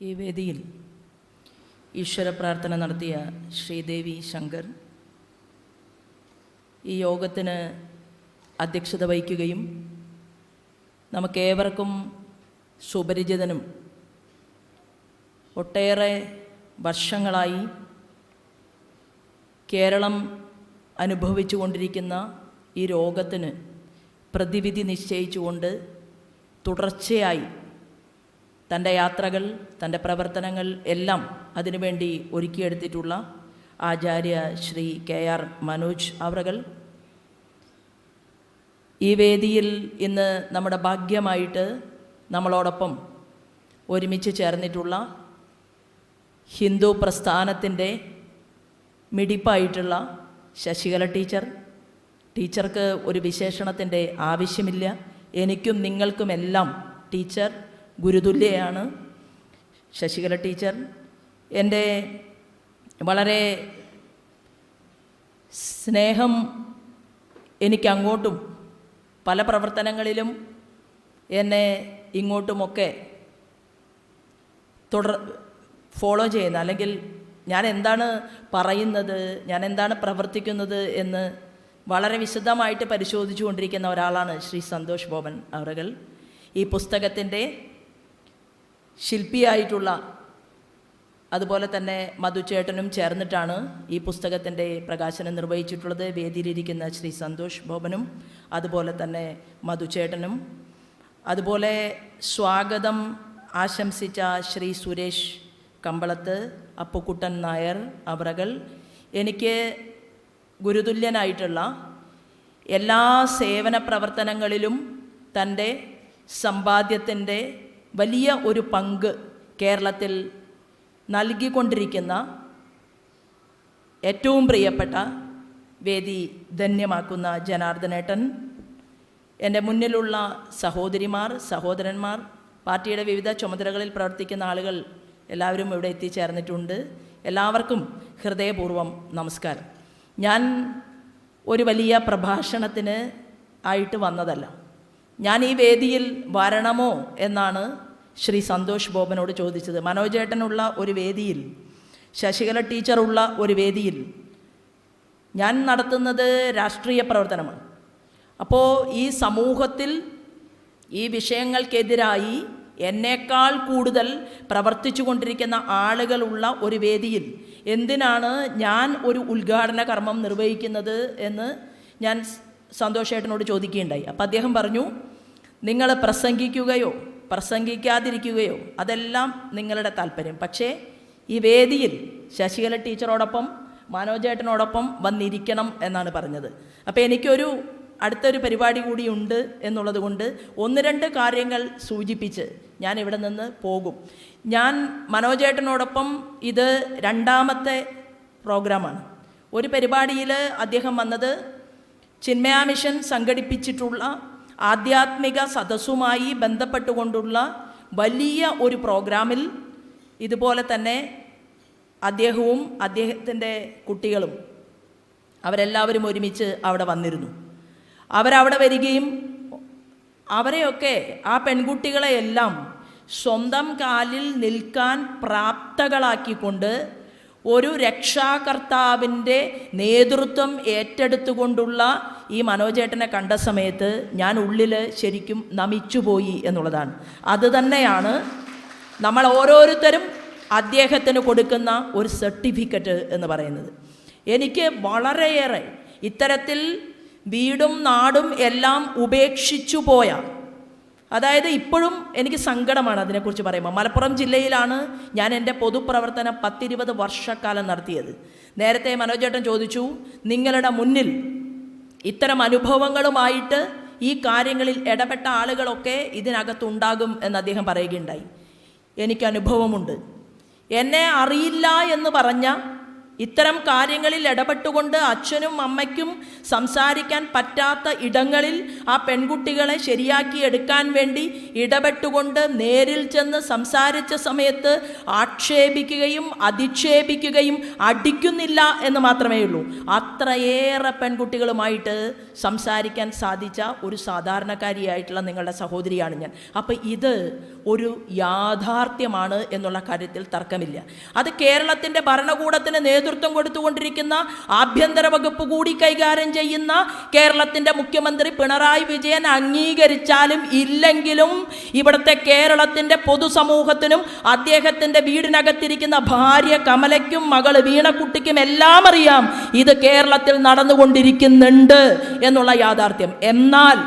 ഈ വേദിയിൽ ഈശ്വര പ്രാർത്ഥന നടത്തിയ ശ്രീദേവി ശങ്കർ ഈ യോഗത്തിന് അധ്യക്ഷത വഹിക്കുകയും നമുക്കേവർക്കും സുപരിചിതനും ഒട്ടേറെ വർഷങ്ങളായി കേരളം അനുഭവിച്ചു കൊണ്ടിരിക്കുന്ന ഈ രോഗത്തിന് പ്രതിവിധി നിശ്ചയിച്ചുകൊണ്ട് തുടർച്ചയായി തന്റെ യാത്രകൾ തന്റെ പ്രവർത്തനങ്ങൾ എല്ലാം അതിനുവേണ്ടി ഒരുക്കിയെടുത്തിട്ടുള്ള ആചാര്യ ശ്രീ കെ ആർ മനോജ് അവറുകൾ. ഈ വേദിയിൽ ഇന്ന് നമ്മുടെ ഭാഗ്യമായിട്ട് നമ്മളോടൊപ്പം ഒരുമിച്ച് ചേർന്നിട്ടുള്ള ഹിന്ദു പ്രസ്ഥാനത്തിന്റെ മിടിപ്പായിട്ടുള്ള ശശികല ടീച്ചർ. ടീച്ചർക്ക് ഒരു വിശേഷണത്തിന്റെ ആവശ്യമില്ല. എനിക്കും നിങ്ങൾക്കുമെല്ലാം ടീച്ചർ ഗുരുതുല്യയാണ്. ശശികല ടീച്ചർ എന്റെ വളരെ സ്നേഹം എനിക്കങ്ങോട്ടും പല പ്രവർത്തനങ്ങളിലും എന്നെ ഇങ്ങോട്ടുമൊക്കെ തുടർ ഫോളോ ചെയ്യുന്ന അല്ലെങ്കിൽ ഞാൻ എന്താണ് പറയുന്നത് ഞാൻ എന്താണ് പ്രവർത്തിക്കുന്നത് എന്ന് വളരെ വിശദമായിട്ട് പരിശോധിച്ചു കൊണ്ടിരിക്കുന്ന ഒരാളാണ് ശ്രീ സന്തോഷ് ബോബൻ അവറുകൾ. ഈ പുസ്തകത്തിന്റെ ശില്പിയായിട്ടുള്ള അതുപോലെ തന്നെ മധുചേട്ടനും ചേർന്നിട്ടാണ് ഈ പുസ്തകത്തിന്റെ പ്രകാശനം നിർവഹിച്ചിട്ടുള്ളത്. വേദിയിലിരിക്കുന്ന ശ്രീ സന്തോഷ് ബോബനും അതുപോലെ തന്നെ മധുചേട്ടനും അതുപോലെ സ്വാഗതം ആശംസിച്ച ശ്രീ സുരേഷ് കമ്പളത്ത് അപ്പുക്കുട്ടൻ നായർ അവറകൾ. എനിക്ക് ഗുരുതുല്യനായിട്ടുള്ള എല്ലാ സേവന പ്രവർത്തനങ്ങളിലും തന്റെ സമ്പാദ്യത്തിന്റെ വലിയ ഒരു പങ്ക് കേരളത്തിൽ നൽകിക്കൊണ്ടിരിക്കുന്ന ഏറ്റവും പ്രിയപ്പെട്ട വേദി ധന്യമാക്കുന്ന ജനാർദ്ദനേട്ടൻ എന്റെ മുന്നിലുള്ള സഹോദരിമാർ സഹോദരന്മാർ പാർട്ടിയുടെ വിവിധ ചുമതലകളിൽ പ്രവർത്തിക്കുന്ന ആളുകൾ എല്ലാവരും ഇവിടെ എത്തിച്ചേർന്നിട്ടുണ്ട്. എല്ലാവർക്കും ഹൃദയപൂർവം നമസ്കാരം. ഞാൻ ഒരു വലിയ പ്രഭാഷണത്തിന് ആയിട്ട് വന്നതല്ല. ഞാൻ ഈ വേദിയിൽ വരണമോ എന്നാണ് ശ്രീ സന്തോഷ് ബോബനോട് ചോദിച്ചത് മനോജേട്ടനുള്ള ഒരു വേദിയിൽ ശശികല ടീച്ചറുള്ള ഒരു വേദിയിൽ ഞാൻ നടത്തുന്നത് രാഷ്ട്രീയ പ്രവർത്തനമാണ്. അപ്പോൾ ഈ സമൂഹത്തിൽ ഈ വിഷയങ്ങൾക്കെതിരായി എന്നേക്കാൾ കൂടുതൽ പ്രവർത്തിച്ചു കൊണ്ടിരിക്കുന്ന ആളുകളുള്ള ഒരു വേദിയിൽ എന്തിനാണ് ഞാൻ ഒരു ഉദ്ഘാടന കർമ്മം നിർവഹിക്കുന്നത് എന്ന് ഞാൻ സന്തോഷേട്ടനോട് ചോദിക്കുകയുണ്ടായി. അപ്പോൾ അദ്ദേഹം പറഞ്ഞു നിങ്ങൾ പ്രസംഗിക്കുകയോ പ്രസംഗിക്കാതിരിക്കുകയോ അതെല്ലാം നിങ്ങളുടെ താല്പര്യം. പക്ഷേ ഈ വേദിയിൽ ശശികല ടീച്ചറോടൊപ്പം മനോജേട്ടനോടൊപ്പം വന്നിരിക്കണം എന്നാണ് പറഞ്ഞത്. അപ്പോൾ എനിക്കൊരു അടുത്തൊരു പരിപാടി കൂടിയുണ്ട് എന്നുള്ളത് കൊണ്ട് ഒന്ന് രണ്ട് കാര്യങ്ങൾ സൂചിപ്പിച്ച് ഞാൻ ഇവിടെ നിന്ന് പോകും. ഞാൻ മനോജേട്ടനോടൊപ്പം ഇത് രണ്ടാമത്തെ പ്രോഗ്രാമാണ്. ഒരു പരിപാടിയിൽ അദ്ദേഹം വന്നത് ചിന്മയാ മിഷൻ സംഘടിപ്പിച്ചിട്ടുള്ള ആധ്യാത്മിക സദസ്സുമായി ബന്ധപ്പെട്ടുകൊണ്ടുള്ള വലിയ ഒരു പ്രോഗ്രാമിൽ ഇതുപോലെ തന്നെ അദ്ദേഹവും അദ്ദേഹത്തിന്റെ കുട്ടികളും അവരെല്ലാവരും ഒരുമിച്ച് അവിടെ വന്നിരുന്നു. അവരവിടെ വരികയും അവരെയൊക്കെ ആ പെൺകുട്ടികളെയെല്ലാം സ്വന്തം കാലിൽ നിൽക്കാൻ പ്രാപ്തകളാക്കിക്കൊണ്ട് ഒരു രക്ഷാകർത്താവിന്റെ നേതൃത്വം ഏറ്റെടുത്തുകൊണ്ടുള്ള ഈ മനോജേട്ടനെ കണ്ട സമയത്ത് ഞാൻ ഉള്ളിൽ ശരിക്കും നമിച്ചുപോയി എന്നുള്ളതാണ്. അതുതന്നെയാണ് നമ്മൾ ഓരോരുത്തരും അദ്ദേഹത്തിന് കൊടുക്കുന്ന ഒരു സർട്ടിഫിക്കറ്റ് എന്ന് പറയുന്നത്. എനിക്ക് വളരെയേറെ ഇത്തരത്തിൽ വീടും നാടും എല്ലാം ഉപേക്ഷിച്ചു പോയ അതായത് ഇപ്പോഴും എനിക്ക് സങ്കടമാണ് അതിനെക്കുറിച്ച് പറയുമ്പോൾ. മലപ്പുറം ജില്ലയിലാണ് ഞാൻ എന്റെ പൊതുപ്രവർത്തനം പത്തിരുപത് വർഷക്കാലം നടത്തിയത്. നേരത്തെ മനോജേട്ടൻ ചോദിച്ചു നിങ്ങളുടെ മുന്നിൽ ഇത്തരം അനുഭവങ്ങളുമായിട്ട് ഈ കാര്യങ്ങളിൽ ഇടപെട്ട ആളുകളൊക്കെ ഇതിനകത്തുണ്ടാകും എന്ന് അദ്ദേഹം പറയുകയുണ്ടായി. എനിക്ക് അനുഭവമുണ്ട്. എന്നെ അറിയില്ല എന്ന് പറഞ്ഞ ഇത്തരം കാര്യങ്ങളിൽ ഇടപെട്ടുകൊണ്ട് അച്ഛനും അമ്മയ്ക്കും സംസാരിക്കാൻ പറ്റാത്ത ഇടങ്ങളിൽ ആ പെൺകുട്ടികളെ ശരിയാക്കി എടുക്കാൻ വേണ്ടി ഇടപെട്ടുകൊണ്ട് നേരിൽ ചെന്ന് സംസാരിച്ച സമയത്ത് ആക്ഷേപിക്കുകയും അധിക്ഷേപിക്കുകയും അടിക്കുന്നില്ല എന്ന് മാത്രമേ ഉള്ളൂ. അത്രയേറെ പെൺകുട്ടികളുമായിട്ട് സംസാരിക്കാൻ സാധിച്ച ഒരു സാധാരണക്കാരിയായിട്ടുള്ള നിങ്ങളുടെ സഹോദരിയാണ് ഞാൻ. അപ്പം ഇത് ഒരു യാഥാർത്ഥ്യമാണ് എന്നുള്ള കാര്യത്തിൽ തർക്കമില്ല. അത് കേരളത്തിന്റെ ഭരണകൂടത്തിന് നേതൃത്വം കൊടുത്തുകൊണ്ടിരിക്കുന്ന ആഭ്യന്തര വകുപ്പ് കൂടി കൈകാര്യം ചെയ്യുന്ന കേരളത്തിന്റെ മുഖ്യമന്ത്രി പിണറായി വിജയൻ അംഗീകരിച്ചാലും ഇല്ലെങ്കിലും ഇവിടുത്തെ കേരളത്തിന്റെ പൊതുസമൂഹത്തിനും അദ്ദേഹത്തിന്റെ വീടിനകത്തിരിക്കുന്ന ഭാര്യ കമലയ്ക്കും മകൾ വീണക്കുട്ടിക്കും എല്ലാം അറിയാം ഇത് കേരളത്തിൽ നടന്നുകൊണ്ടിരിക്കുന്നുണ്ട് എന്നുള്ള യാഥാർത്ഥ്യം. എന്നാൽ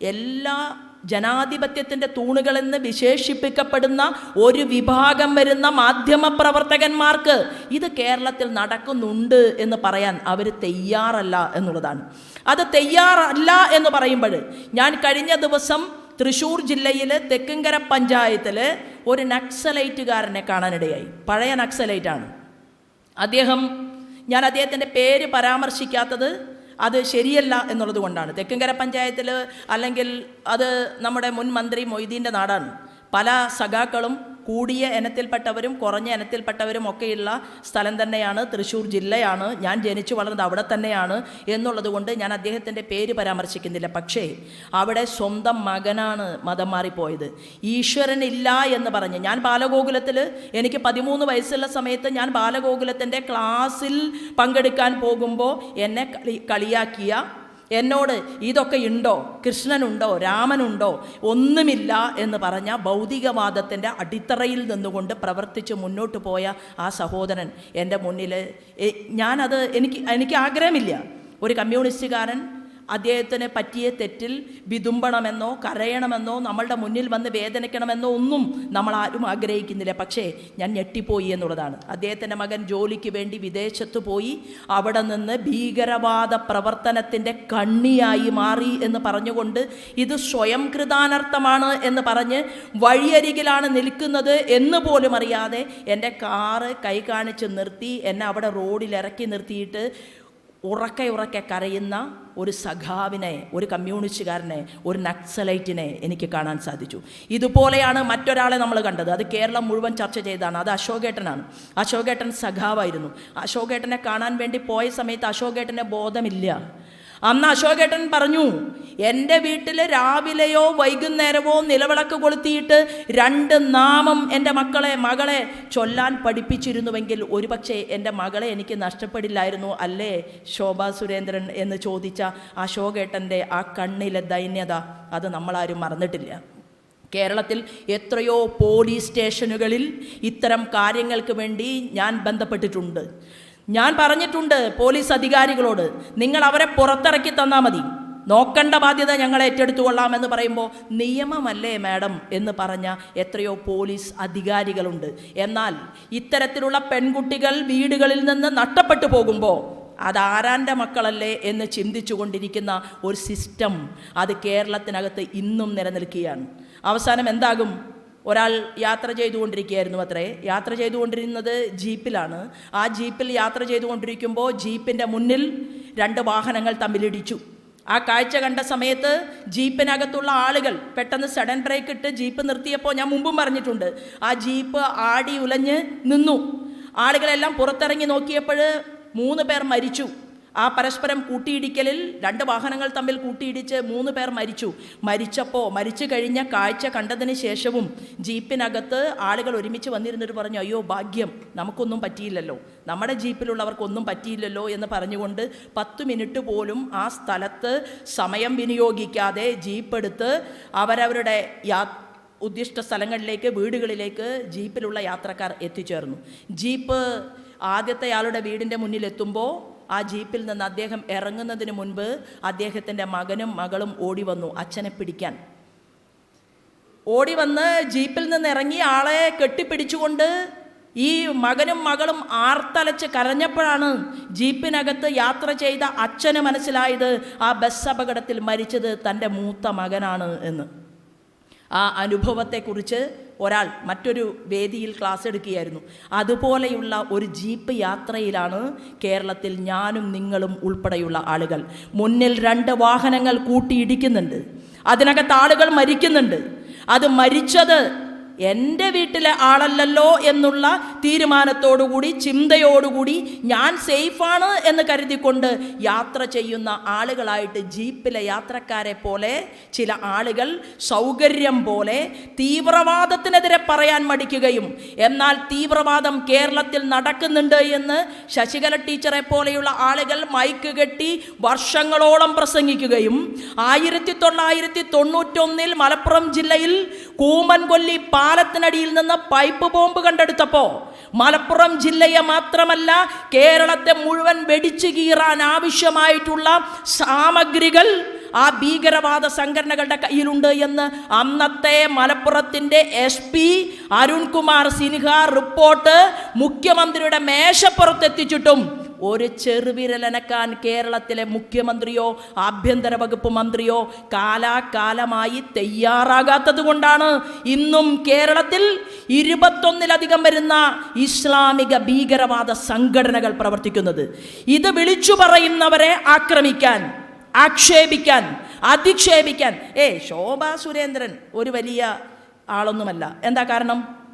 എല്ലാ ജനാധിപത്യത്തിന്റെ തൂണുകളെന്ന് വിശേഷിപ്പിക്കപ്പെടുന്ന ഒരു വിഭാഗം വരുന്ന മാധ്യമ പ്രവർത്തകന്മാർക്ക് ഇത് കേരളത്തിൽ നടക്കുന്നുണ്ട് എന്ന് പറയാൻ അവർ തയ്യാറല്ല എന്നുള്ളതാണ്. അത് തയ്യാറല്ല എന്ന് പറയുമ്പോൾ ഞാൻ കഴിഞ്ഞ ദിവസം തൃശ്ശൂർ ജില്ലയിലെ തെക്കുംകര പഞ്ചായത്തിൽ ഒരു നക്സലൈറ്റുകാരനെ കാണാനിടയായി. പഴയ നക്സലൈറ്റാണ്. അദ്ദേഹം ഞാൻ അദ്ദേഹത്തിന്റെ പേര് പരാമർശിക്കാത്തത് അത് ശരിയല്ല എന്നുള്ളത് കൊണ്ടാണ്. തെക്കുംകര പഞ്ചായത്തിൽ അല്ലെങ്കിൽ അത് നമ്മുടെ മുൻ മന്ത്രി മൊയ്തീന്റെ നാടാണ്. പല സഖാക്കളും കൂടിയ ഇനത്തിൽപ്പെട്ടവരും കുറഞ്ഞ ഇനത്തിൽപ്പെട്ടവരും ഒക്കെയുള്ള സ്ഥലം തന്നെയാണ് തൃശ്ശൂർ ജില്ലയാണ്. ഞാൻ ജനിച്ചു വളർന്നത് അവിടെ തന്നെയാണ് എന്നുള്ളതുകൊണ്ട് ഞാൻ അദ്ദേഹത്തിന്റെ പേര് പരാമർശിക്കുന്നില്ല. പക്ഷേ അവിടെ സ്വന്തം മകനാണ് മതം മാറിപ്പോയത്. ഈശ്വരനില്ല എന്ന് പറഞ്ഞ് ഞാൻ ബാലഗോകുലത്തിൽ എനിക്ക് പതിമൂന്ന് വയസ്സുള്ള സമയത്ത് ഞാൻ ബാലഗോകുലത്തിന്റെ ക്ലാസ്സിൽ പങ്കെടുക്കാൻ പോകുമ്പോൾ എന്നെ കളി കളിയാക്കിയ എന്നോട് ഇതൊക്കെ ഉണ്ടോ? കൃഷ്ണനുണ്ടോ? രാമനുണ്ടോ? ഒന്നുമില്ല എന്ന് പറഞ്ഞ ഭൗതികവാദത്തിന്റെ അടിത്തറയിൽ നിന്നുകൊണ്ട് പ്രവർത്തിച്ച് മുന്നോട്ട് പോയ ആ സഹോദരൻ എന്റെ മുന്നിൽ ഞാനത് എനിക്ക് എനിക്ക് ആഗ്രഹമില്ല. ഒരു കമ്മ്യൂണിസ്റ്റുകാരൻ അദ്ദേഹത്തിന് പറ്റിയ തെറ്റിൽ വിതുമ്പണമെന്നോ കരയണമെന്നോ നമ്മളുടെ മുന്നിൽ വന്ന് വേദനിക്കണമെന്നോ ഒന്നും നമ്മൾ ആരും ആഗ്രഹിക്കുന്നില്ല. പക്ഷേ ഞാൻ ഞെട്ടിപ്പോയി എന്നുള്ളതാണ്. അദ്ദേഹത്തിന്റെ മകൻ ജോലിക്ക് വേണ്ടി വിദേശത്ത് പോയി അവിടെ നിന്ന് ഭീകരവാദ പ്രവർത്തനത്തിന്റെ കണ്ണിയായി മാറി എന്ന് പറഞ്ഞുകൊണ്ട് ഇത് സ്വയം കൃതാനർത്ഥമാണ് എന്ന് പറഞ്ഞ് വഴിയരികിലാണ് നിൽക്കുന്നത് എന്ന് പോലും അറിയാതെ എന്റെ കാറ് കൈ കാണിച്ച് നിർത്തി എന്നെ അവിടെ റോഡിൽ ഇറക്കി നിർത്തിയിട്ട് ഉറക്കെ ഉറക്കെ കരയുന്ന ഒരു സഖാവിനെ ഒരു കമ്മ്യൂണിസ്റ്റുകാരനെ ഒരു നക്സലൈറ്റിനെ എനിക്ക് കാണാൻ സാധിച്ചു. ഇതുപോലെയാണ് മറ്റൊരാളെ നമ്മൾ കണ്ടത്. അത് കേരളം മുഴുവൻ ചർച്ച ചെയ്തതാണ്. അത് അശോകേട്ടനാണ്. അശോകേട്ടൻ സഖാവായിരുന്നു. അശോകേട്ടനെ കാണാൻ വേണ്ടി പോയ സമയത്ത് അശോകേട്ടന് ബോധമില്ല. അന്ന് അശോകേട്ടൻ പറഞ്ഞു എന്റെ വീട്ടിൽ രാവിലെയോ വൈകുന്നേരമോ നിലവിളക്ക് കൊളുത്തിയിട്ട് രണ്ട് നാമം എന്റെ മക്കളെ മകളെ ചൊല്ലാൻ പഠിപ്പിച്ചിരുന്നുവെങ്കിൽ ഒരുപക്ഷെ എന്റെ മകളെ എനിക്ക് നഷ്ടപ്പെടില്ലായിരുന്നു അല്ലേ ശോഭാ സുരേന്ദ്രൻ? എന്ന് ചോദിച്ച അശോകേട്ടന്റെ ആ കണ്ണിലെ ദൈന്യത അത് നമ്മളാരും മറന്നിട്ടില്ല. കേരളത്തിൽ എത്രയോ പോലീസ് സ്റ്റേഷനുകളിൽ ഇത്തരം കാര്യങ്ങൾക്ക് വേണ്ടി ഞാൻ ബന്ധപ്പെട്ടിട്ടുണ്ട്. ഞാൻ പറഞ്ഞിട്ടുണ്ട് പോലീസ് അധികാരികളോട് നിങ്ങൾ അവരെ പുറത്തിറക്കി തന്നാൽ മതി. നോക്കേണ്ട ബാധ്യത ഞങ്ങൾ ഏറ്റെടുത്തു കൊള്ളാമെന്ന് പറയുമ്പോൾ നിയമമല്ലേ മാഡം എന്ന് പറഞ്ഞ എത്രയോ പോലീസ് അധികാരികളുണ്ട്. എന്നാൽ ഇത്തരത്തിലുള്ള പെൺകുട്ടികൾ വീടുകളിൽ നിന്ന് നഷ്ടപ്പെട്ടു പോകുമ്പോൾ അതാരാന്റെ മക്കളല്ലേ എന്ന് ചിന്തിച്ചു കൊണ്ടിരിക്കുന്ന ഒരു സിസ്റ്റം അത് കേരളത്തിനകത്ത് ഇന്നും നിലനിൽക്കുകയാണ്. അവസാനം എന്താകും? ഒരാൾ യാത്ര ചെയ്തുകൊണ്ടിരിക്കുകയായിരുന്നു അത്രേ. യാത്ര ചെയ്തുകൊണ്ടിരുന്നത് ജീപ്പിലാണ്. ആ ജീപ്പിൽ യാത്ര ചെയ്തുകൊണ്ടിരിക്കുമ്പോൾ ജീപ്പിന്റെ മുന്നിൽ രണ്ട് വാഹനങ്ങൾ തമ്മിലിടിച്ചു. ആ കാഴ്ച കണ്ട സമയത്ത് ജീപ്പിനകത്തുള്ള ആളുകൾ പെട്ടെന്ന് സഡൻ ബ്രേക്ക് ഇട്ട് ജീപ്പ് നിർത്തിയപ്പോൾ ഞാൻ മുമ്പും പറഞ്ഞിട്ടുണ്ട്. ആ ജീപ്പ് ആടി ഉലഞ്ഞ് നിന്നു. ആളുകളെല്ലാം പുറത്തിറങ്ങി നോക്കിയപ്പോൾ മൂന്ന് പേർ മരിച്ചു. ആ പരസ്പരം കൂട്ടിയിടിക്കലിൽ രണ്ട് വാഹനങ്ങൾ തമ്മിൽ കൂട്ടിയിടിച്ച് മൂന്ന് പേർ മരിച്ചു. മരിച്ചപ്പോൾ മരിച്ചു കഴിഞ്ഞ കാഴ്ച കണ്ടതിന് ശേഷവും ജീപ്പിനകത്ത് ആളുകൾ ഒരുമിച്ച് വന്നിരുന്നിട്ട് പറഞ്ഞു അയ്യോ ഭാഗ്യം നമുക്കൊന്നും പറ്റിയില്ലല്ലോ. നമ്മുടെ ജീപ്പിലുള്ളവർക്കൊന്നും പറ്റിയില്ലല്ലോ എന്ന് പറഞ്ഞുകൊണ്ട് പത്ത് മിനിറ്റ് പോലും ആ സ്ഥലത്ത് സമയം വിനിയോഗിക്കാതെ ജീപ്പ് എടുത്ത് അവരവരുടെ യാ ഉദ്ദിഷ്ട സ്ഥലങ്ങളിലേക്ക് വീടുകളിലേക്ക് ജീപ്പിലുള്ള യാത്രക്കാർ എത്തിച്ചേർന്നു. ജീപ്പ് ആദ്യത്തെ ആളുടെ വീടിന്റെ മുന്നിലെത്തുമ്പോൾ ആ ജീപ്പിൽ നിന്ന് അദ്ദേഹം ഇറങ്ങുന്നതിന് മുൻപ് അദ്ദേഹത്തിന്റെ മകനും മകളും ഓടി വന്നു അച്ഛനെ പിടിക്കാൻ. ഓടി വന്ന് ജീപ്പിൽ നിന്ന് ഇറങ്ങി ആളെ കെട്ടിപ്പിടിച്ചുകൊണ്ട് ഈ മകനും മകളും ആർത്തലച്ച് കരഞ്ഞപ്പോഴാണ് ജീപ്പിനകത്ത് യാത്ര ചെയ്ത അച്ഛന് മനസ്സിലായത് ആ ബസ് അപകടത്തിൽ മരിച്ചത് തന്റെ മൂത്ത മകനാണ് എന്ന്. ആ അനുഭവത്തെക്കുറിച്ച് ഒരാൾ മറ്റൊരു വേദിയിൽ ക്ലാസ് എടുക്കുകയായിരുന്നു. അതുപോലെയുള്ള ഒരു ജീപ്പ് യാത്രയിലാണ് കേരളത്തിൽ ഞാനും നിങ്ങളും ഉൾപ്പെടെയുള്ള ആളുകൾ. മുന്നിൽ രണ്ട് വാഹനങ്ങൾ കൂട്ടിയിടിക്കുന്നുണ്ട്. അതിനകത്ത് ആളുകൾ മരിക്കുന്നുണ്ട്. അത് മരിച്ചത് എന്റെ വീട്ടിലെ ആളല്ലല്ലോ എന്നുള്ള തീരുമാനത്തോടുകൂടി ചിന്തയോടുകൂടി ഞാൻ സേഫാണ് എന്ന് കരുതിക്കൊണ്ട് യാത്ര ചെയ്യുന്ന ആളുകളായിട്ട് ജീപ്പിലെ യാത്രക്കാരെ പോലെ ചില ആളുകൾ സൗകര്യം പോലെ തീവ്രവാദത്തിനെതിരെ പറയാൻ മടിക്കുകയും എന്നാൽ തീവ്രവാദം കേരളത്തിൽ നടക്കുന്നുണ്ട് എന്ന് ശശികല ടീച്ചറെ പോലെയുള്ള ആളുകൾ മൈക്ക് കെട്ടി വർഷങ്ങളോളം പ്രസംഗിക്കുകയും ആയിരത്തി തൊള്ളായിരത്തി തൊണ്ണൂറ്റൊന്നിൽ മലപ്പുറം ജില്ലയിൽ കൂമൻകൊല്ലി പാലത്തിനടിയിൽ നിന്ന് പൈപ്പ് ബോംബ് കണ്ടെടുത്തപ്പോൾ മലപ്പുറം ജില്ലയെ മാത്രമല്ല കേരളത്തെ മുഴുവൻ വെടിച്ചു കീറാൻ ആവശ്യമായിട്ടുള്ള സാമഗ്രികൾ ആ ഭീകരവാദ സംഘടനകളുടെ കയ്യിലുണ്ട് എന്ന് അന്നത്തെ മലപ്പുറത്തിന്റെ S P Arunkumar Sinha report മുഖ്യമന്ത്രിയുടെ മേശപ്പുറത്തെത്തിച്ചിട്ടും ഒരു ചെറുവിരലനക്കാൻ കേരളത്തിലെ മുഖ്യമന്ത്രിയോ ആഭ്യന്തര വകുപ്പ് മന്ത്രിയോ കാലാകാലമായി തയ്യാറാകാത്തത് കൊണ്ടാണ് ഇന്നും കേരളത്തിൽ ഇരുപത്തൊന്നിലധികം വരുന്ന ഇസ്ലാമിക ഭീകരവാദ സംഘടനകൾ പ്രവർത്തിക്കുന്നത്. ഇത് വിളിച്ചു പറയുന്നവരെ ആക്രമിക്കാൻ ആക്ഷേപിക്കാൻ അധിക്ഷേപിക്കാൻ. ഏ ശോഭാ സുരേന്ദ്രൻ ഒരു വലിയ ആളൊന്നുമല്ല. എന്താ കാരണം?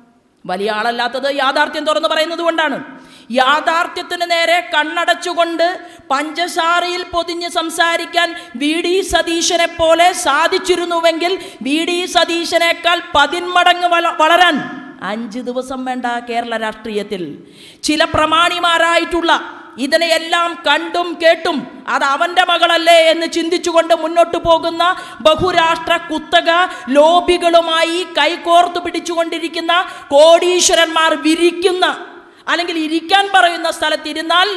വലിയ ആളല്ലാത്തത് യാഥാർത്ഥ്യം തുറന്നു പറയുന്നത് കൊണ്ടാണ്. യാഥാർത്ഥ്യത്തിന് നേരെ കണ്ണടച്ചുകൊണ്ട് പഞ്ചസാരയിൽ പൊതിഞ്ഞ് സംസാരിക്കാൻ വി ഡി സതീശനെ പോലെ സാധിച്ചിരുന്നുവെങ്കിൽ വി ഡി സതീശനേക്കാൾ പതിന്മടങ്ങ് വള വളരാൻ അഞ്ച് ദിവസം വേണ്ട കേരള രാഷ്ട്രീയത്തിൽ. ചില പ്രമാണിമാരായിട്ടുള്ള ഇതിനെയെല്ലാം കണ്ടും കേട്ടും അത് അവന്റെ മകളല്ലേ എന്ന് ചിന്തിച്ചുകൊണ്ട് മുന്നോട്ട് പോകുന്ന ബഹുരാഷ്ട്ര കുത്തക ലോബികളുമായി കൈകോർത്ത് പിടിച്ചുകൊണ്ടിരിക്കുന്ന കോടീശ്വരന്മാർ വിരിക്കുന്ന അല്ലെങ്കിൽ ഇരിക്കാൻ പറയുന്ന സ്ഥലത്തിരുന്നാൽ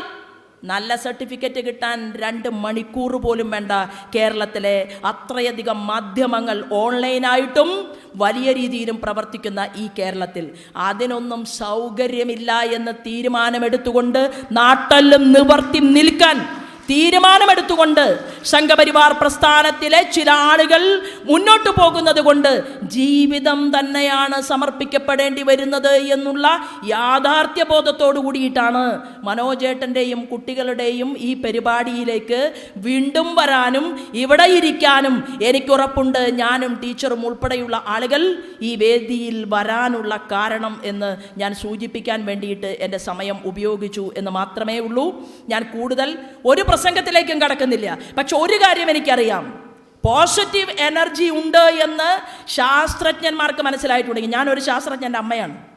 നല്ല സർട്ടിഫിക്കറ്റ് കിട്ടാൻ രണ്ട് മണിക്കൂർ പോലും വേണ്ട. കേരളത്തിലെ അത്രയധികം മാധ്യമങ്ങൾ ഓൺലൈനായിട്ടും വലിയ രീതിയിലും പ്രവർത്തിക്കുന്ന ഈ കേരളത്തിൽ അതിനൊന്നും സൗകര്യമില്ല എന്ന് തീരുമാനമെടുത്തുകൊണ്ട് നാട്ടെല്ലാം നിവർത്തി നിൽക്കാൻ തീരുമാനമെടുത്തുകൊണ്ട് സംഘപരിവാർ പ്രസ്ഥാനത്തിലെ ചില ആളുകൾ മുന്നോട്ട് പോകുന്നത് കൊണ്ട് ജീവിതം തന്നെയാണ് സമർപ്പിക്കപ്പെടേണ്ടി വരുന്നത് എന്നുള്ള യാഥാർത്ഥ്യ ബോധത്തോടു കൂടിയിട്ടാണ് മനോജേട്ടന്റെയും കുട്ടികളുടെയും ഈ പരിപാടിയിലേക്ക് വീണ്ടും വരാനും ഇവിടെ ഇരിക്കാനും എനിക്കുറപ്പുണ്ട്. ഞാനും ടീച്ചറും ഉൾപ്പെടെയുള്ള ആളുകൾ ഈ വേദിയിൽ വരാനുള്ള കാരണം എന്ന് ഞാൻ സൂചിപ്പിക്കാൻ വേണ്ടിയിട്ട് എന്റെ സമയം ഉപയോഗിച്ചു എന്ന് മാത്രമേ ഉള്ളൂ. ഞാൻ കൂടുതൽ ഒരു പ്രസംഗത്തിലേക്കും കടക്കുന്നില്ല. പക്ഷെ ഒരു കാര്യം എനിക്കറിയാം. പോസിറ്റീവ് എനർജി ഉണ്ട് എന്ന് ശാസ്ത്രജ്ഞന്മാർക്ക് മനസ്സിലായിട്ടുണ്ടെങ്കിൽ ഞാനൊരു ശാസ്ത്രജ്ഞന്റെ അമ്മയാണ്.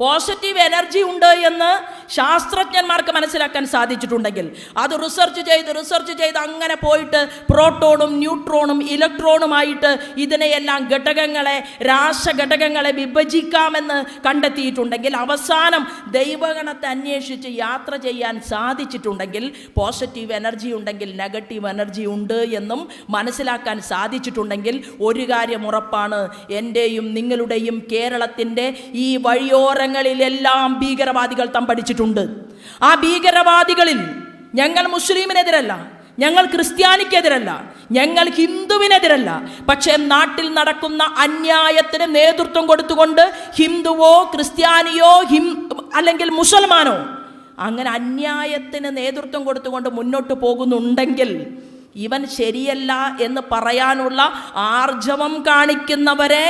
പോസിറ്റീവ് എനർജി ഉണ്ട് എന്ന് ശാസ്ത്രജ്ഞന്മാർക്ക് മനസ്സിലാക്കാൻ സാധിച്ചിട്ടുണ്ടെങ്കിൽ അത് റിസർച്ച് ചെയ്ത് റിസർച്ച് ചെയ്ത് അങ്ങനെ പോയിട്ട് പ്രോട്ടോണും ന്യൂട്രോണും ഇലക്ട്രോണുമായിട്ട് ഇതിനെയെല്ലാം ഘടകങ്ങളെ രാസഘടകങ്ങളെ വിഭജിക്കാമെന്ന് കണ്ടെത്തിയിട്ടുണ്ടെങ്കിൽ അവസാനം ദൈവഗണത്തെ അന്വേഷിച്ച് യാത്ര ചെയ്യാൻ സാധിച്ചിട്ടുണ്ടെങ്കിൽ പോസിറ്റീവ് എനർജി ഉണ്ടെങ്കിൽ നെഗറ്റീവ് എനർജി ഉണ്ട് എന്നും മനസ്സിലാക്കാൻ സാധിച്ചിട്ടുണ്ടെങ്കിൽ ഒരു കാര്യം ഉറപ്പാണ്. എന്റെയും നിങ്ങളുടെയും കേരളത്തിന്റെ ഈ വഴിയോരങ്ങളിലെല്ലാം ഭീകരവാദികൾ തമ്പടിച്ചിട്ടുണ്ട്. ആ ഭീകരവാദികളിൽ ഞങ്ങൾ മുസ്ലിമിനെതിരല്ല ഞങ്ങൾ ക്രിസ്ത്യാനിക്കെതിരല്ല ഞങ്ങൾ ഹിന്ദുവിനെതിരല്ല. പക്ഷേ നാട്ടിൽ നടക്കുന്ന അന്യായത്തിന് നേതൃത്വം കൊടുത്തുകൊണ്ട് ഹിന്ദുവോ ക്രിസ്ത്യാനിയോ ഹിം അല്ലെങ്കിൽ മുസൽമാനോ അങ്ങനെ അന്യായത്തിന് നേതൃത്വം കൊടുത്തുകൊണ്ട് മുന്നോട്ട് പോകുന്നുണ്ടെങ്കിൽ ഇവൻ ശരിയല്ല എന്ന് പറയാനുള്ള ആർജവം കാണിക്കുന്നവരെ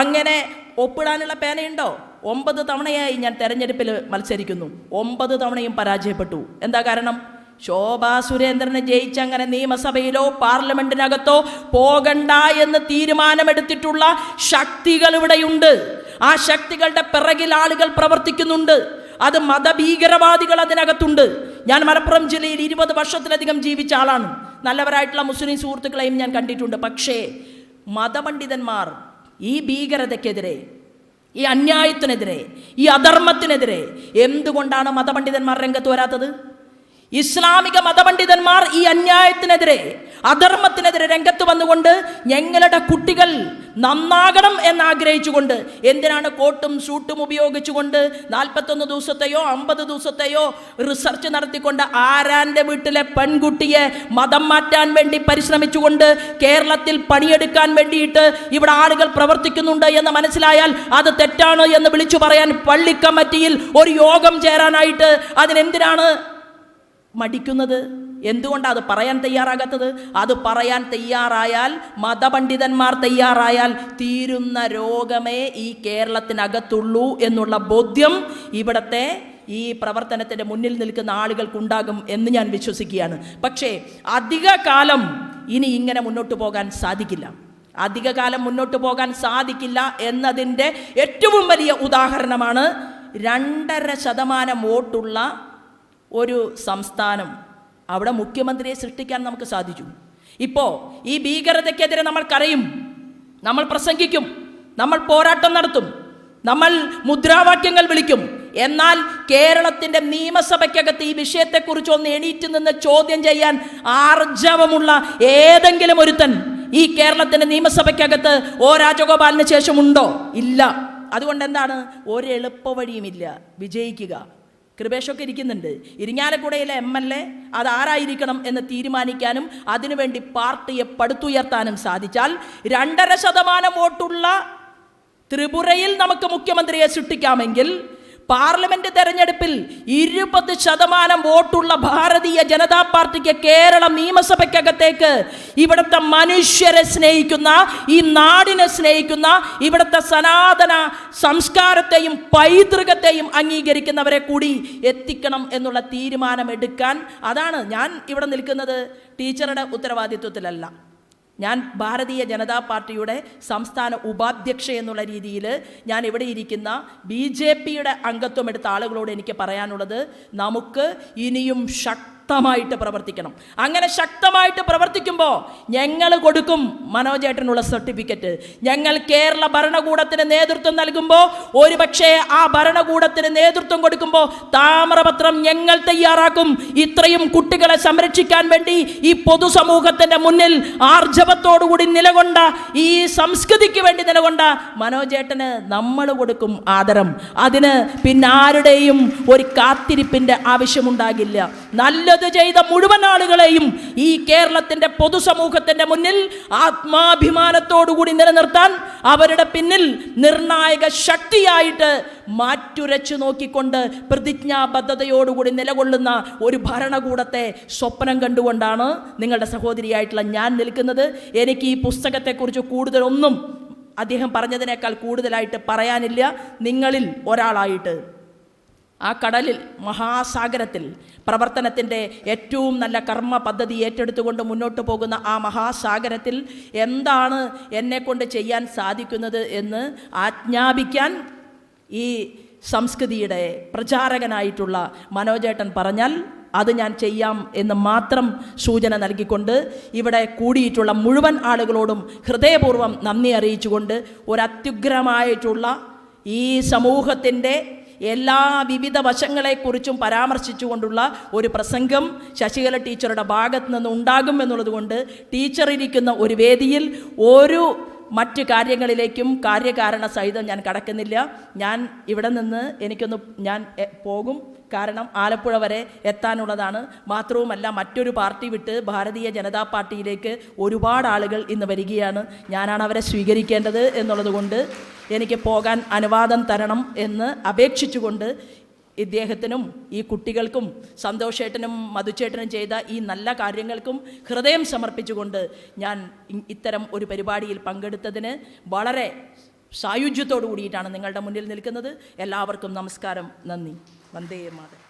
അങ്ങനെ ഒപ്പിടാനുള്ള പേനയുണ്ടോ? ഒമ്പത് തവണയായി ഞാൻ തെരഞ്ഞെടുപ്പിൽ മത്സരിക്കുന്നു. ഒമ്പത് തവണയും പരാജയപ്പെട്ടു. എന്താ കാരണം? ശോഭാ സുരേന്ദ്രനെ ജയിച്ചങ്ങനെ നിയമസഭയിലോ പാർലമെന്റിനകത്തോ പോകണ്ട എന്ന് തീരുമാനമെടുത്തിട്ടുള്ള ശക്തികൾ ഇവിടെയുണ്ട്. ആ ശക്തികളുടെ പിറകിൽ ആളുകൾ പ്രവർത്തിക്കുന്നുണ്ട്. അത് മതഭീകരവാദികൾ അതിനകത്തുണ്ട്. ഞാൻ മലപ്പുറം ജില്ലയിൽ ഇരുപത് വർഷത്തിലധികം ജീവിച്ച ആളാണ്. നല്ലവരായിട്ടുള്ള മുസ്ലിം സുഹൃത്തുക്കളെയും ഞാൻ കണ്ടിട്ടുണ്ട്. പക്ഷേ മതപണ്ഡിതന്മാർ ഈ ഭീകരതയ്ക്കെതിരെ ഈ അന്യായത്തിനെതിരെ ഈ അധർമ്മത്തിനെതിരെ എന്തുകൊണ്ടാണ് മതപണ്ഡിതന്മാർ രംഗത്ത് വരാത്തത്? ഇസ്ലാമിക മതപണ്ഡിതന്മാർ ഈ അന്യായത്തിനെതിരെ അധർമ്മത്തിനെതിരെ രംഗത്ത് വന്നുകൊണ്ട് ഞങ്ങളുടെ കുട്ടികൾ നന്നാകണം എന്നാഗ്രഹിച്ചുകൊണ്ട് എന്തിനാണ് കോട്ടും സൂട്ടും ഉപയോഗിച്ചുകൊണ്ട് നാൽപ്പത്തൊന്ന് ദിവസത്തെയോ അമ്പത് ദിവസത്തെയോ റിസർച്ച് നടത്തിക്കൊണ്ട് ആരാന്റെ വീട്ടിലെ പെൺകുട്ടിയെ മതം മാറ്റാൻ വേണ്ടി പരിശ്രമിച്ചുകൊണ്ട് കേരളത്തിൽ പണിയെടുക്കാൻ വേണ്ടിയിട്ട് ഇവിടെ ആളുകൾ പ്രവർത്തിക്കുന്നുണ്ട് എന്ന് മനസ്സിലായാൽ അത് തെറ്റാണ് എന്ന് വിളിച്ചു പറയാൻ പള്ളിക്കമ്മറ്റിയിൽ ഒരു യോഗം ചേരാനായിട്ട് അതിനെന്തിനാണ് മടിക്കുന്നത്? എന്തുകൊണ്ടാണ് അത് പറയാൻ തയ്യാറാകാത്തത്? അത് പറയാൻ തയ്യാറായാൽ മതപണ്ഡിതന്മാർ തയ്യാറായാൽ തീരുന്ന രോഗമേ ഈ കേരളത്തിനകത്തുള്ളൂ എന്നുള്ള ബോധ്യം ഇവിടത്തെ ഈ പ്രവർത്തനത്തിന്റെ മുന്നിൽ നിൽക്കുന്ന ആളുകൾക്കുണ്ടാകും എന്ന് ഞാൻ വിശ്വസിക്കുകയാണ്. പക്ഷേ അധിക കാലം ഇനി ഇങ്ങനെ മുന്നോട്ട് പോകാൻ സാധിക്കില്ല. അധികകാലം മുന്നോട്ട് പോകാൻ സാധിക്കില്ല എന്നതിന്റെ ഏറ്റവും വലിയ ഉദാഹരണമാണ് രണ്ടര ശതമാനം വോട്ടുള്ള ഒരു സംസ്ഥാനം. അവിടെ മുഖ്യമന്ത്രിയെ സൃഷ്ടിക്കാൻ നമുക്ക് സാധിച്ചു. ഇപ്പോൾ ഈ ഭീകരതയ്ക്കെതിരെ നമ്മൾ കരയും നമ്മൾ പ്രസംഗിക്കും നമ്മൾ പോരാട്ടം നടത്തും നമ്മൾ മുദ്രാവാക്യങ്ങൾ വിളിക്കും. എന്നാൽ കേരളത്തിന്റെ നിയമസഭയ്ക്കകത്ത് ഈ വിഷയത്തെക്കുറിച്ച് ഒന്ന് എണീറ്റ് നിന്ന് ചോദ്യം ചെയ്യാൻ ആർജവമുള്ള ഏതെങ്കിലും ഒരുത്തൻ ഈ കേരളത്തിന്റെ നിയമസഭയ്ക്കകത്ത് ഓ രാജഗോപാലിന് ശേഷമുണ്ടോ? ഇല്ല. അതുകൊണ്ട് എന്താണ്? ഒരെളുപ്പ വഴിയുമില്ല വിജയിക്കുക. കൃപേഷൊക്കെ ഇരിക്കുന്നുണ്ട്. ഇരിങ്ങാലക്കുടയിലെ എം എൽ എ അതാരായിരിക്കണം എന്ന് തീരുമാനിക്കാനും അതിനുവേണ്ടി പാർട്ടിയെ പടുത്തുയർത്താനും സാധിച്ചാൽ രണ്ടര ശതമാനം വോട്ടുള്ള ത്രിപുരയിൽ നമുക്ക് മുഖ്യമന്ത്രിയെ സൃഷ്ടിക്കാമെങ്കിൽ പാർലമെന്റ് തെരഞ്ഞെടുപ്പിൽ ഇരുപത് ശതമാനം വോട്ടുള്ള ഭാരതീയ ജനതാ പാർട്ടിക്ക് കേരളം നിയമസഭയ്ക്കകത്തേക്ക് ഇവിടുത്തെ മനുഷ്യരെ സ്നേഹിക്കുന്ന ഈ നാടിനെ സ്നേഹിക്കുന്ന ഇവിടുത്തെ സനാതന സംസ്കാരത്തെയും പൈതൃകത്തെയും അംഗീകരിക്കുന്നവരെ കൂടി എത്തിക്കണം എന്നുള്ള തീരുമാനമെടുക്കാൻ അതാണ് ഞാൻ ഇവിടെ നിൽക്കുന്നത്. ടീച്ചറുടെ ഉത്തരവാദിത്വത്തിലല്ല. ഞാൻ ഭാരതീയ ജനതാ പാർട്ടിയുടെ സംസ്ഥാന ഉപാധ്യക്ഷ എന്നുള്ള രീതിയിൽ ഞാൻ ഇവിടെ ഇരിക്കുന്ന ബി ജെ പിയുടെ അംഗത്വം എടുത്ത ആളുകളോട് എനിക്ക് പറയാനുള്ളത് നമുക്ക് ഇനിയും ശക്തമായിട്ട് പ്രവർത്തിക്കണം. അങ്ങനെ ശക്തമായിട്ട് പ്രവർത്തിക്കുമ്പോൾ ഞങ്ങൾ കൊടുക്കും മനോജേട്ടനുള്ള സർട്ടിഫിക്കറ്റ്. ഞങ്ങൾ കേരള ഭരണകൂടത്തിന് നേതൃത്വം നൽകുമ്പോൾ ഒരുപക്ഷെ ആ ഭരണകൂടത്തിന് നേതൃത്വം കൊടുക്കുമ്പോൾ താമരപത്രം ഞങ്ങൾ തയ്യാറാക്കും. ഇത്രയും കുട്ടികളെ സംരക്ഷിക്കാൻ വേണ്ടി ഈ പൊതുസമൂഹത്തിന്റെ മുന്നിൽ ആർജവത്തോടുകൂടി നിലകൊണ്ട ഈ സംസ്കൃതിക്ക് വേണ്ടി നിലകൊണ്ട മനോജേട്ടന് നമ്മൾ കൊടുക്കും ആദരം. അതിന് പിന്നെ ആരുടെയും ഒരു കാത്തിരിപ്പിന്റെ ആവശ്യമുണ്ടാകില്ല. നല്ലത് ചെയ്ത മുഴുവൻ ആളുകളെയും ഈ കേരളത്തിന്റെ പൊതുസമൂഹത്തിന്റെ മുന്നിൽ ആത്മാഭിമാനത്തോടുകൂടി നിലനിർത്താൻ അവരുടെ പിന്നിൽ നിർണായക ശക്തിയായിട്ട് മാറ്റുരച്ചു നോക്കിക്കൊണ്ട് പ്രതിജ്ഞാബദ്ധതയോടുകൂടി നിലകൊള്ളുന്ന ഒരു ഭരണകൂടത്തെ സ്വപ്നം കണ്ടുകൊണ്ടാണ് നിങ്ങളുടെ സഹോദരിയായിട്ടുള്ള ഞാൻ നിൽക്കുന്നത്. എനിക്ക് ഈ പുസ്തകത്തെക്കുറിച്ച് കൂടുതലൊന്നും അദ്ദേഹം പറഞ്ഞതിനേക്കാൾ കൂടുതലായിട്ട് പറയാനില്ല. നിങ്ങളിൽ ഒരാളായിട്ട് ആ കടലിൽ മഹാസാഗരത്തിൽ പ്രവർത്തനത്തിന്റെ ഏറ്റവും നല്ല കർമ്മ പദ്ധതി ഏറ്റെടുത്തുകൊണ്ട് മുന്നോട്ട് പോകുന്ന ആ മഹാസാഗരത്തിൽ എന്താണ് എന്നെക്കൊണ്ട് ചെയ്യാൻ സാധിക്കുന്നത് എന്ന് ആജ്ഞാപിക്കാൻ ഈ സംസ്കൃതിയുടെ പ്രചാരകനായിട്ടുള്ള മനോജേട്ടൻ പറഞ്ഞാൽ അത് ഞാൻ ചെയ്യാം എന്ന് മാത്രം സൂചന നൽകിക്കൊണ്ട് ഇവിടെ കൂടിയിട്ടുള്ള മുഴുവൻ ആളുകളോടും ഹൃദയപൂർവം നന്ദി അറിയിച്ചുകൊണ്ട് ഒരു ഈ സമൂഹത്തിന്റെ എല്ലാ വിവിധ വശങ്ങളെക്കുറിച്ചും പരാമർശിച്ചുകൊണ്ടുള്ള ഒരു പ്രസംഗം ശശികല ടീച്ചറുടെ ഭാഗത്ത് നിന്ന് ഉണ്ടാകും എന്നുള്ളതുകൊണ്ട് ടീച്ചർ ഇരിക്കുന്ന ഒരു വേദിയിൽ ഒരു മറ്റ് കാര്യങ്ങളിലേക്കും കാര്യകാരണ സഹിതം ഞാൻ കടക്കുന്നില്ല. ഞാൻ ഇവിടെ നിന്ന് എനിക്കൊന്ന് ഞാൻ പോകും. കാരണം ആലപ്പുഴ വരെ എത്താനുള്ളതാണ്. മാത്രവുമല്ല മറ്റൊരു പാർട്ടി വിട്ട് ഭാരതീയ ജനതാ പാർട്ടിയിലേക്ക് ഒരുപാട് ആളുകൾ ഇന്ന് വരികയാണ്. ഞാനാണ് അവരെ സ്വീകരിക്കേണ്ടത് എന്നുള്ളത് കൊണ്ട് എനിക്ക് പോകാൻ അനുവാദം തരണം എന്ന് അപേക്ഷിച്ചുകൊണ്ട് ഇദ്ദേഹത്തിനും ഈ കുട്ടികൾക്കും സന്തോഷേട്ടനും മധുചേട്ടനും ചെയ്ത ഈ നല്ല കാര്യങ്ങൾക്കും ഹൃദയം സമർപ്പിച്ചുകൊണ്ട് ഞാൻ ഇത്തരം ഒരു പരിപാടിയിൽ പങ്കെടുത്തതിന് വളരെ സായുജ്യത്തോടു കൂടിയിട്ടാണ് നിങ്ങളുടെ മുന്നിൽ നിൽക്കുന്നത്. എല്ലാവർക്കും നമസ്കാരം. നന്ദി. വന്ദേ മാതരം.